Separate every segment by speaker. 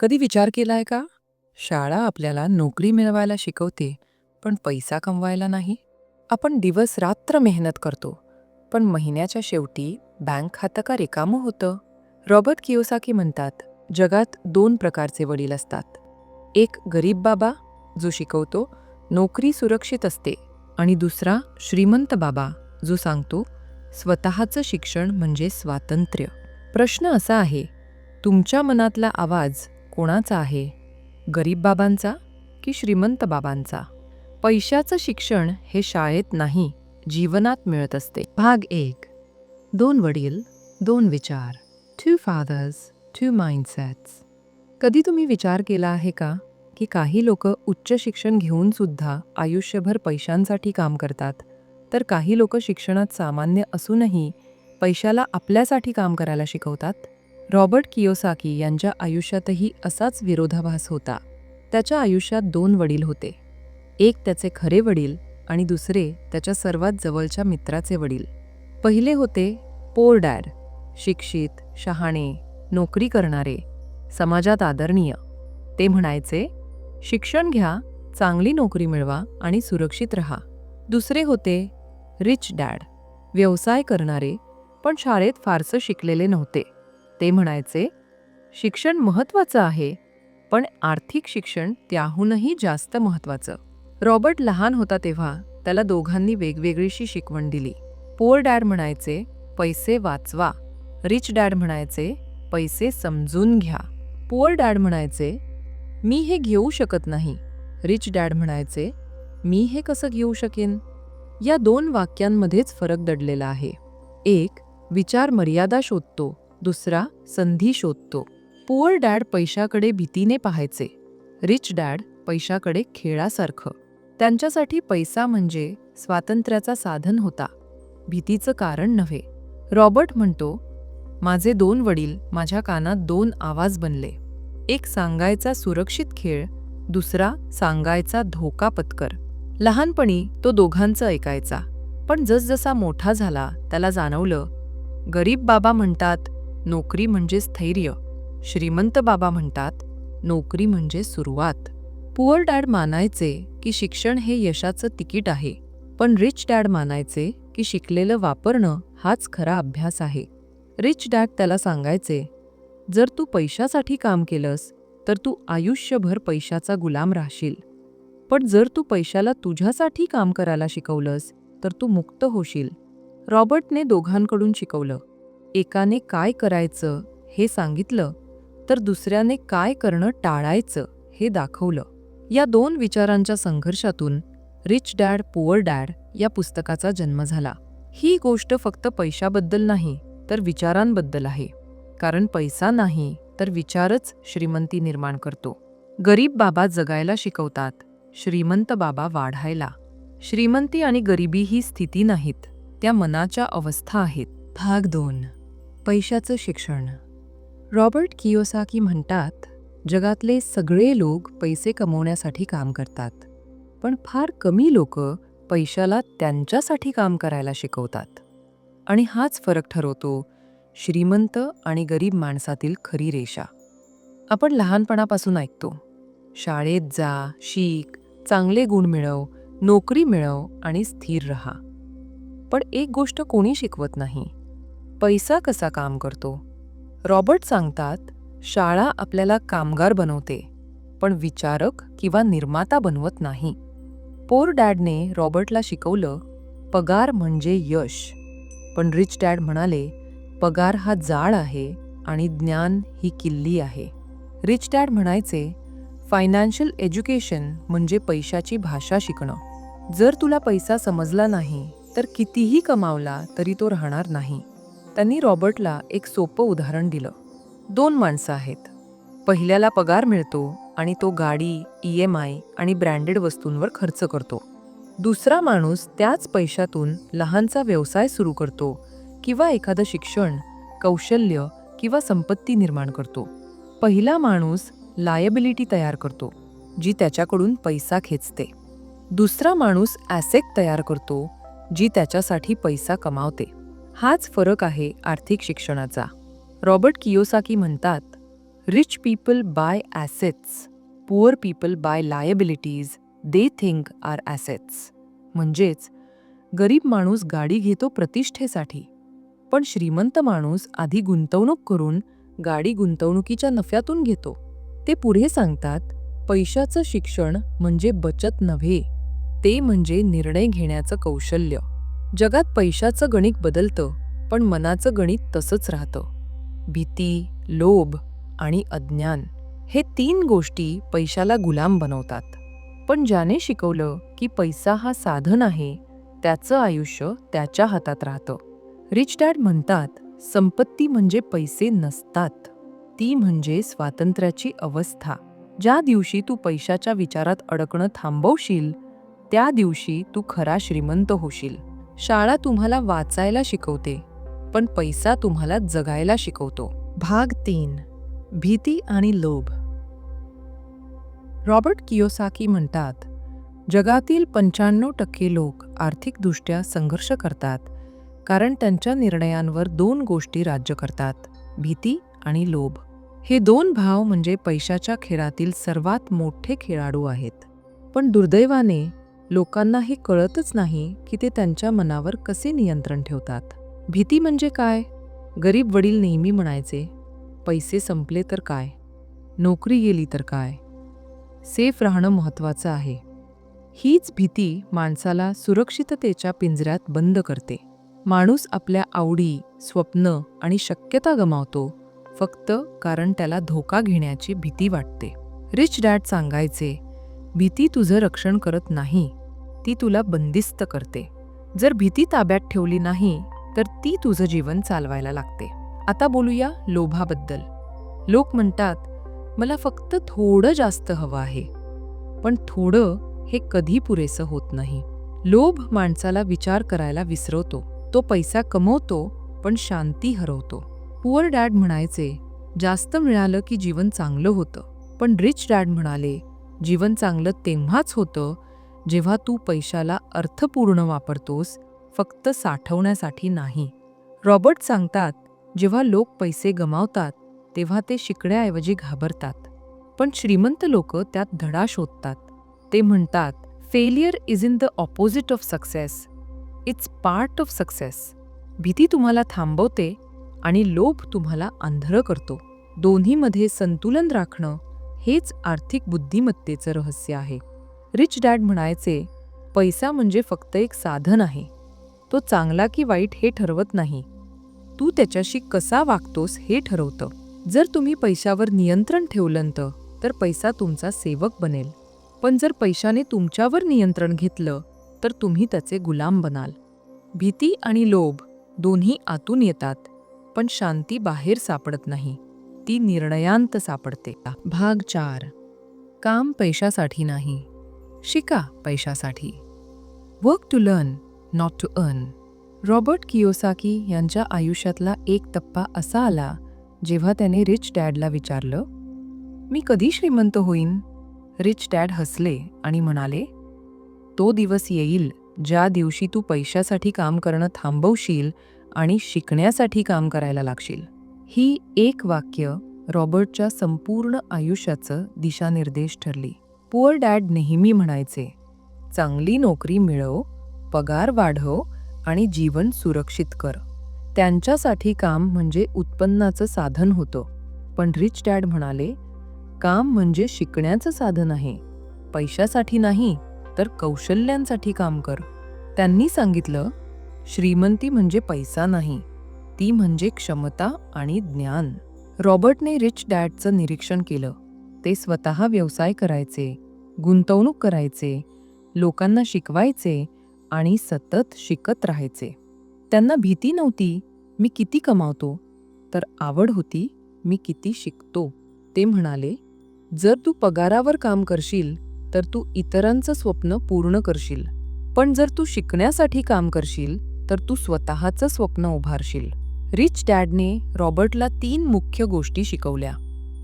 Speaker 1: कधी विचार केलाय का? शाळा आपल्याला नोकरी मिळवायला शिकवते पण पैसा कमवायला नाही. आपण दिवस रात्र मेहनत करतो पण महिन्याच्या शेवटी बँक खातं का रिकामं होतं? रॉबर्ट कियोसाकी म्हणतात जगात दोन प्रकारचे वडील असतात. एक गरीब बाबा जो शिकवतो नोकरी सुरक्षित असते आणि दुसरा श्रीमंत बाबा जो सांगतो स्वतःचं शिक्षण म्हणजे स्वातंत्र्य. प्रश्न असा आहे तुमच्या मनातला आवाज कोणाचा आहे? गरीब बाबांचा की श्रीमंत बाबांचा? पैशाचं शिक्षण हे शाळेत नाही जीवनात मिळत असते. भाग एक. दोन वडील दोन विचार. टू फादर्स टू माइंडसेट्स कधी तुम्ही विचार केला आहे का की काही लोक उच्च शिक्षण घेऊन सुद्धा आयुष्यभर पैशांसाठी काम करतात तर काही लोक शिक्षणात सामान्य असूनही पैशाला आपल्यासाठी काम करायला शिकवतात? रॉबर्ट कियोसाकी यांच्या आयुष्यातही असाच विरोधाभास होता. त्याच्या आयुष्यात दोन वडील होते. एक त्याचे खरे वडील आणि दुसरे त्याच्या सर्वात जवळच्या मित्राचे वडील. पहिले होते पोर डॅड शिक्षित शहाणे नोकरी करणारे समाजात आदरणीय. ते म्हणायचे शिक्षण घ्या चांगली नोकरी मिळवा आणि सुरक्षित रहा. दुसरे होते रिच डॅड व्यवसाय करणारे पण शाळेत फारसं शिकलेले नव्हते. ते म्हणायचे शिक्षण महत्त्वाचं आहे पण आर्थिक शिक्षण त्याहूनही जास्त महत्त्वाचं. रॉबर्ट लहान होता तेव्हा त्याला दोघांनी वेगवेगळीशी शिकवण दिली. पोअर डॅड म्हणायचे पैसे वाचवा. रिच डॅड म्हणायचे पैसे समजून घ्या. पुअर डॅड म्हणायचे मी हे घेऊ शकत नाही. रिच डॅड म्हणायचे मी हे कसं घेऊ शकेन? या दोन वाक्यांमध्येच फरक दडलेला आहे. एक विचार मर्यादा शोधतो. दुसरा संधी शोधतो. पुअर डॅड पैशाकडे भीतीने पाहायचे. रिच डॅड पैशाकडे खेळासारखं. त्यांच्यासाठी पैसा म्हणजे स्वातंत्र्याचा साधन होता. भीतीचं कारण नव्हे. रॉबर्ट म्हणतो माझे दोन वडील माझ्या कानात दोन आवाज बनले. एक सांगायचा सुरक्षित खेळ दुसरा सांगायचा धोका पत्कर. लहानपणी तो दोघांचं ऐकायचा. पण जसजसा मोठा झाला त्याला जाणवलं गरीब बाबा म्हणतात नोकरी म्हणजे स्थैर्य. श्रीमंत बाबा म्हणतात नोकरी म्हणजे सुरुवात. पुअर डॅड मानायचे की शिक्षण हे यशाचं तिकीट आहे पण रिच डॅड मानायचे की शिकलेलं वापरणं हाच खरा अभ्यास आहे. रिच डॅड त्याला सांगायचे जर तू पैशासाठी काम केलंस तर तू आयुष्यभर पैशाचा गुलाम राहशील. पण जर तू पैशाला तुझ्यासाठी काम करायला शिकवलंस तर तू मुक्त होशील. रॉबर्टने दोघांकडून शिकवलं. एकाने काय करायचं हे सांगितलं तर दुसऱ्याने काय करणं टाळायचं हे दाखवलं. या दोन विचारांच्या संघर्षातून रिच डॅड पुअर डॅड या पुस्तकाचा जन्म झाला. ही गोष्ट फक्त पैशाबद्दल नाही तर विचारांबद्दल आहे. कारण पैसा नाही तर विचारच श्रीमंती निर्माण करतो. गरीब बाबा जगायला शिकवतात श्रीमंत बाबा वाढायला. श्रीमंती आणि गरिबी ही स्थिती नाहीत त्या मनाच्या अवस्था आहेत. भाग दोन. पैशाचं शिक्षण. रॉबर्ट कियोसाकी म्हणतात जगातले सगळे लोक पैसे कमवण्यासाठी काम करतात पण फार कमी लोक पैशाला त्यांच्यासाठी काम करायला शिकवतात. आणि हाच फरक ठरवतो श्रीमंत आणि गरीब माणसातील खरी रेषा. आपण लहानपणापासून ऐकतो शाळेत जा शिक चांगले गुण मिळव नोकरी मिळव आणि स्थिर रहा. पण एक गोष्ट कोणी शिकवत नाही पैसा कसा काम करतो? रॉबर्ट सांगतात शाळा आपल्याला कामगार बनवते पण विचारक किंवा निर्माता बनवत नाही. पोर डॅडने रॉबर्टला शिकवलं पगार म्हणजे यश. पण रिच डॅड म्हणाले पगार हा जाळ आहे आणि ज्ञान ही किल्ली आहे. रिच डॅड म्हणायचे फायनान्शियल एज्युकेशन म्हणजे पैशाची भाषा शिकणं. जर तुला पैसा समजला नाही तर कितीही कमावला तरी तो राहणार नाही. त्यांनी रॉबर्टला एक सोपं उदाहरण दिलं. दोन माणसं आहेत. पहिल्याला पगार मिळतो आणि तो गाडी ई एम आय आणि ब्रँडेड वस्तूंवर खर्च करतो. दुसरा माणूस त्याच पैशातून लहानचा व्यवसाय सुरू करतो किंवा एखादं शिक्षण कौशल्य किंवा संपत्ती निर्माण करतो. पहिला माणूस लायबिलिटी तयार करतो जी त्याच्याकडून पैसा खेचते. दुसरा माणूस ॲसेट तयार करतो जी त्याच्यासाठी पैसा कमावते. हाच फरक आहे आर्थिक शिक्षणाचा. रॉबर्ट कियोसाकी म्हणतात rich people buy assets poor people buy liabilities they think are assets म्हणजेच गरीब माणूस गाडी घेतो प्रतिष्ठेसाठी पण श्रीमंत माणूस आधी गुंतवणूक करून गाडी गुंतवणुकीच्या नफ्यातून घेतो. ते पुढे सांगतात पैशाचं शिक्षण म्हणजे बचत नव्हे ते म्हणजे निर्णय घेण्याचं कौशल्य. जगात पैशाचं गणित बदलतं पण मनाचं गणित तसंच राहतं. भीती लोभ आणि अज्ञान हे तीन गोष्टी पैशाला गुलाम बनवतात. पण ज्याने शिकवलं की पैसा हा साधन आहे त्याचं आयुष्य त्याच्या हातात राहतं. रिच डॅड म्हणतात संपत्ती म्हणजे पैसे नसतात. ती म्हणजे स्वातंत्र्याची अवस्था. ज्या दिवशी तू पैशाच्या विचारात अडकणं थांबवशील त्या दिवशी तू खरा श्रीमंत होशील. शाळा तुम्हाला वाचायला शिकवते पण पैसा तुम्हाला जगायला शिकवतो. भाग तीन भीती आणि लोभ. रॉबर्ट कियोसाकी म्हणतात जगातील पंच्याण्णव टक्के लोक आर्थिकदृष्ट्या संघर्ष करतात कारण त्यांच्या निर्णयांवर दोन गोष्टी राज्य करतात भीती आणि लोभ. हे दोन भाव म्हणजे पैशाच्या खेळातील सर्वात मोठे खेळाडू आहेत. पण दुर्दैवाने लोकांना हे कळतच नाही की ते त्यांच्या मनावर कसे नियंत्रण ठेवतात. भीती म्हणजे काय? गरीब वडील नेहमी म्हणायचे पैसे संपले तर काय? नोकरी गेली तर काय? सेफ राहणं महत्त्वाचं आहे. हीच भीती माणसाला सुरक्षिततेच्या पिंजऱ्यात बंद करते. माणूस आपल्या आवडी स्वप्न आणि शक्यता गमावतो फक्त कारण त्याला धोका घेण्याची भीती वाटते. रिच डॅड सांगायचे भीती तुझं रक्षण करत नाही ती तुला बंदिस्त करते. जर भीती ताब्यात ठेवली नाही तर ती तुझं जीवन चालवायला लागते. आता बोलूया लोभाबद्दल. लोक म्हणतात मला फक्त थोडं जास्त हवं आहे. पण थोडं हे कधी पुरेसं होत नाही. लोभ माणसाला विचार करायला विसरवतो. तो पैसा कमवतो पण शांती हरवतो. पुअर डॅड म्हणायचे जास्त मिळालं की जीवन चांगलं होतं. पण रिच डॅड म्हणाले जीवन चांगलं तेव्हाच होतं जेव्हा तू पैशाला अर्थपूर्ण वापरतोस फक्त साठवण्यासाठी नाही. रॉबर्ट सांगतात जेव्हा लोक पैसे गमावतात तेव्हा ते शिकण्याऐवजी घाबरतात. पण श्रीमंत लोक त्यात धडा शोधतात. ते म्हणतात failure is in the opposite of success it's part of success भीती तुम्हाला थांबवते आणि लोभ तुम्हाला आंधळं करतो. दोन्हीमध्ये संतुलन राखणं हेच आर्थिक बुद्धिमत्तेचं रहस्य आहे. रिच डॅड म्हणायचे पैसा म्हणजे फक्त एक साधन आहे. तो चांगला की वाईट हे ठरवत नाही. तू त्याच्याशी कसा वागतोस हे ठरवतं. जर तुम्ही पैशावर नियंत्रण ठेवलंत तर पैसा तुमचा सेवक बनेल. पण जर पैशाने तुमच्यावर नियंत्रण घेतलं तर तुम्ही त्याचे गुलाम बनाल. भीती आणि लोभ दोन्ही आतून येतात पण शांती बाहेर सापडत नाही. ती निर्णयांत सापडते. भाग चार. काम पैशासाठी नाही. शिका पैशासाठी. Work to learn not to earn Robert Kiyosaki यांच्या आयुष्यातला एक टप्पा असा आला जेव्हा त्याने रिच डॅडला विचारलं मी कधी श्रीमंत होईन? रिच डॅड हसले आणि म्हणाले तो दिवस येईल ज्या दिवशी तू पैशासाठी काम करणं थांबवशील आणि शिकण्यासाठी काम करायला लागशील. ही एक वाक्य रॉबर्टच्या संपूर्ण आयुष्याचं दिशानिर्देश ठरली. पुअर डॅड नेहमी म्हणायचे चांगली नोकरी मिळव पगार वाढव आणि जीवन सुरक्षित कर. त्यांच्यासाठी काम म्हणजे उत्पन्नाचं साधन होतं. पण रिच डॅड म्हणाले काम म्हणजे शिकण्याचं साधन आहे. पैशासाठी नाही तर कौशल्यांसाठी काम कर. त्यांनी सांगितलं श्रीमंती म्हणजे पैसा नाही ती म्हणजे क्षमता आणि ज्ञान. रॉबर्टने रिच डॅडचं निरीक्षण केलं. ते स्वतः व्यवसाय करायचे गुंतवणूक करायचे लोकांना शिकवायचे आणि सतत शिकत राहायचे. त्यांना भीती नव्हती मी किती कमावतो? तर आवड होती मी किती शिकतो. ते म्हणाले जर तू पगारावर काम करशील तर तू इतरांचं स्वप्न पूर्ण करशील. पण जर तू शिकण्यासाठी काम करशील तर तू स्वतःचं स्वप्न उभारशील. रिच डॅडने रॉबर्टला तीन मुख्य गोष्टी शिकवल्या.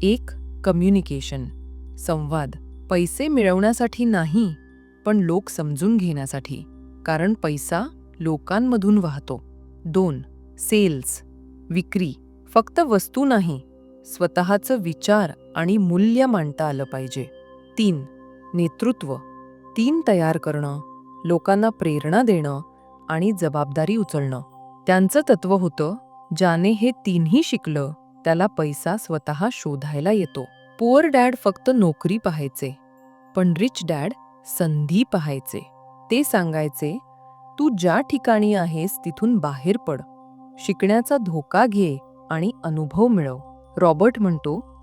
Speaker 1: एक कम्युनिकेशन संवाद पैसे मिळवण्यासाठी नाही पण लोक समजून घेण्यासाठी कारण पैसा लोकांमधून वाहतो. दोन सेल्स विक्री फक्त वस्तू नाही स्वतःचं विचार आणि मूल्य मांडता आलं पाहिजे. तीन नेतृत्व तीन तयार करणं लोकांना प्रेरणा देणं आणि जबाबदारी उचलणं. त्यांचं तत्व होतं ज्याने हे तीनही शिकलं त्याला पैसा स्वतः शोधायला येतो. पुअर डॅड फक्त नोकरी पाहायचे. पण रिच डॅड संधी पाहायचे. ते सांगायचे तू ज्या ठिकाणी आहेस तिथून बाहेर पड. शिकण्याचा धोका घे आणि अनुभव मिळव. रॉबर्ट म्हणतो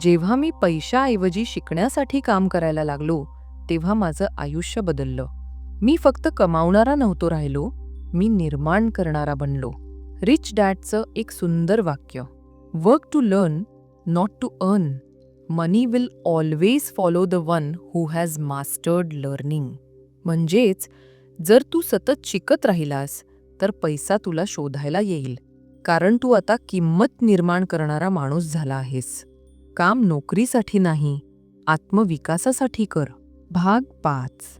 Speaker 1: जेव्हा मी पैशाऐवजी शिकण्यासाठी काम करायला लागलो तेव्हा माझं आयुष्य बदललं. मी फक्त कमावणारा नव्हतो राहिलो मी निर्माण करणारा बनलो. रिच डॅडचं एक सुंदर वाक्य. Work to learn not to earn money will always follow the one who has mastered learning म्हणजेच जर तू सतत शिकत राहिलास तर पैसा तुला शोधायला येईल. कारण तू आता किंमत निर्माण करणारा माणूस झाला आहेस. काम नोकरीसाठी नाही आत्मविकासासाठी कर. भाग पाच.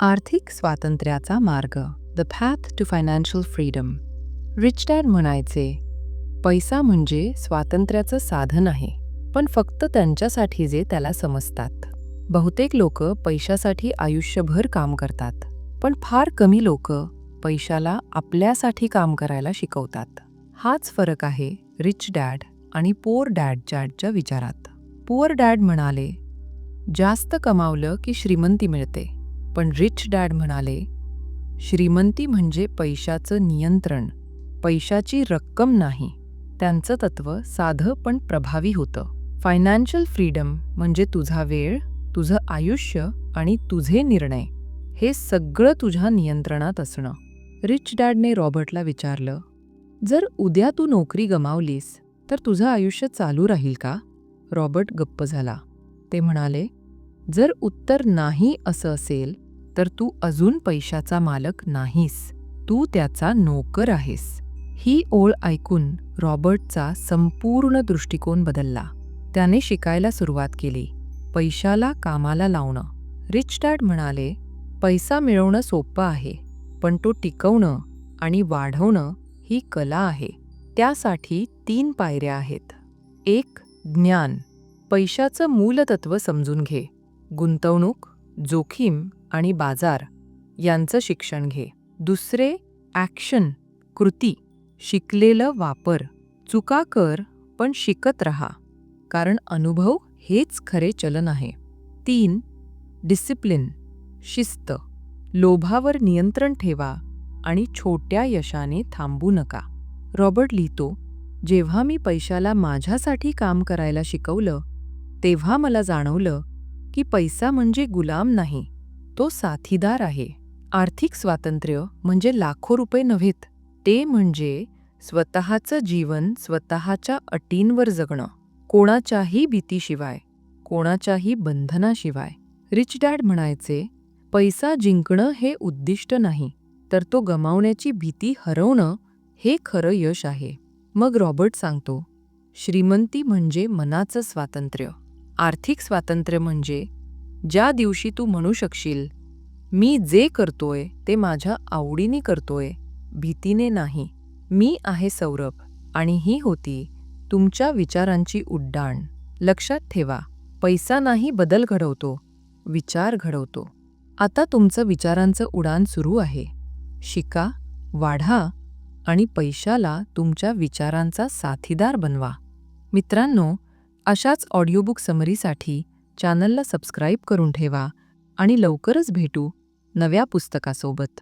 Speaker 1: आर्थिक स्वातंत्र्याचा मार्ग. The path to financial freedom rich dad म्हणायचे पैसा म्हणजे स्वातंत्र्याचं साधन आहे पण फक्त त्यांच्यासाठी जे त्याला समजतात. बहुतेक लोक पैशासाठी आयुष्यभर काम करतात पण फार कमी लोक पैशाला आपल्यासाठी काम करायला शिकवतात. हाच फरक आहे रिच डॅड आणि पोअर डॅड डॅडच्या विचारात. पुअर डॅड म्हणाले जास्त कमावलं की श्रीमंती मिळते. पण रिच डॅड म्हणाले श्रीमंती म्हणजे पैशाचं नियंत्रण पैशाची रक्कम नाही. त्यांचं तत्व साधं पण प्रभावी होतं. फायनान्शियल फ्रीडम म्हणजे तुझा वेळ तुझं आयुष्य आणि तुझे निर्णय. हे सगळं तुझ्या नियंत्रणात असणं. रिच डॅडने रॉबर्टला विचारलं जर उद्या तू नोकरी गमावलीस तर तुझं आयुष्य चालू राहील का? रॉबर्ट गप्प झाला. ते म्हणाले जर उत्तर नाही असं असेल तर तू अजून पैशाचा मालक नाहीस. तू त्याचा नोकर आहेस. ही ओळ ऐकून रॉबर्टचा संपूर्ण दृष्टिकोन बदलला. त्याने शिकायला सुरुवात केली पैशाला कामाला लावणं. रिच डॅड म्हणाले पैसा मिळवणं सोपं आहे पण तो टिकवणं आणि वाढवणं ही कला आहे. त्यासाठी तीन पायऱ्या आहेत. एक ज्ञान. पैशाचं मूलतत्व समजून घे. गुंतवणूक जोखीम आणि बाजार यांचं शिक्षण घे. दुसरे ॲक्शन कृती. शिकलेलं वापर. चुका कर पण शिकत रहा. कारण अनुभव हेच खरे चलन आहे. तीन डिसिप्लिन शिस्त. लोभावर नियंत्रण ठेवा आणि छोट्या यशाने थांबू नका. रॉबर्ट लिहितो जेव्हा मी पैशाला माझ्यासाठी काम करायला शिकवलं तेव्हा मला जाणवलं की पैसा म्हणजे गुलाम नाही तो साथीदार आहे. आर्थिक स्वातंत्र्य म्हणजे लाखो रुपये नव्हेत. ते म्हणजे स्वतःचं जीवन स्वतःच्या अटींवर जगणं कोणाच्याही भीतीशिवाय कोणाच्याही बंधनाशिवाय. रिच डॅड म्हणायचे पैसा जिंकणं हे उद्दिष्ट नाही तर तो गमावण्याची भीती हरवणं हे खरं यश आहे. मग रॉबर्ट सांगतो श्रीमंती म्हणजे मनाचं स्वातंत्र्य. आर्थिक स्वातंत्र्य म्हणजे ज्या दिवशी तू म्हणू शकशील मी जे करतोय ते माझ्या आवडीने करतोय. भीतीने नाही. मी आहे सौरभ आणि ही होती तुमच्या विचारांची उड्डाण. लक्षात ठेवा पैसा नाही बदल घडवतो विचार घडवतो. आता तुमचं विचारांचं उडान सुरू आहे. शिका वाढा आणि पैशाला तुमच्या विचारांचा साथीदार बनवा. मित्रांनो अशाच ऑडिओबुक समरीसाठी चॅनलला सबस्क्राईब करून ठेवा आणि लवकरच भेटू नव्या पुस्तकासोबत.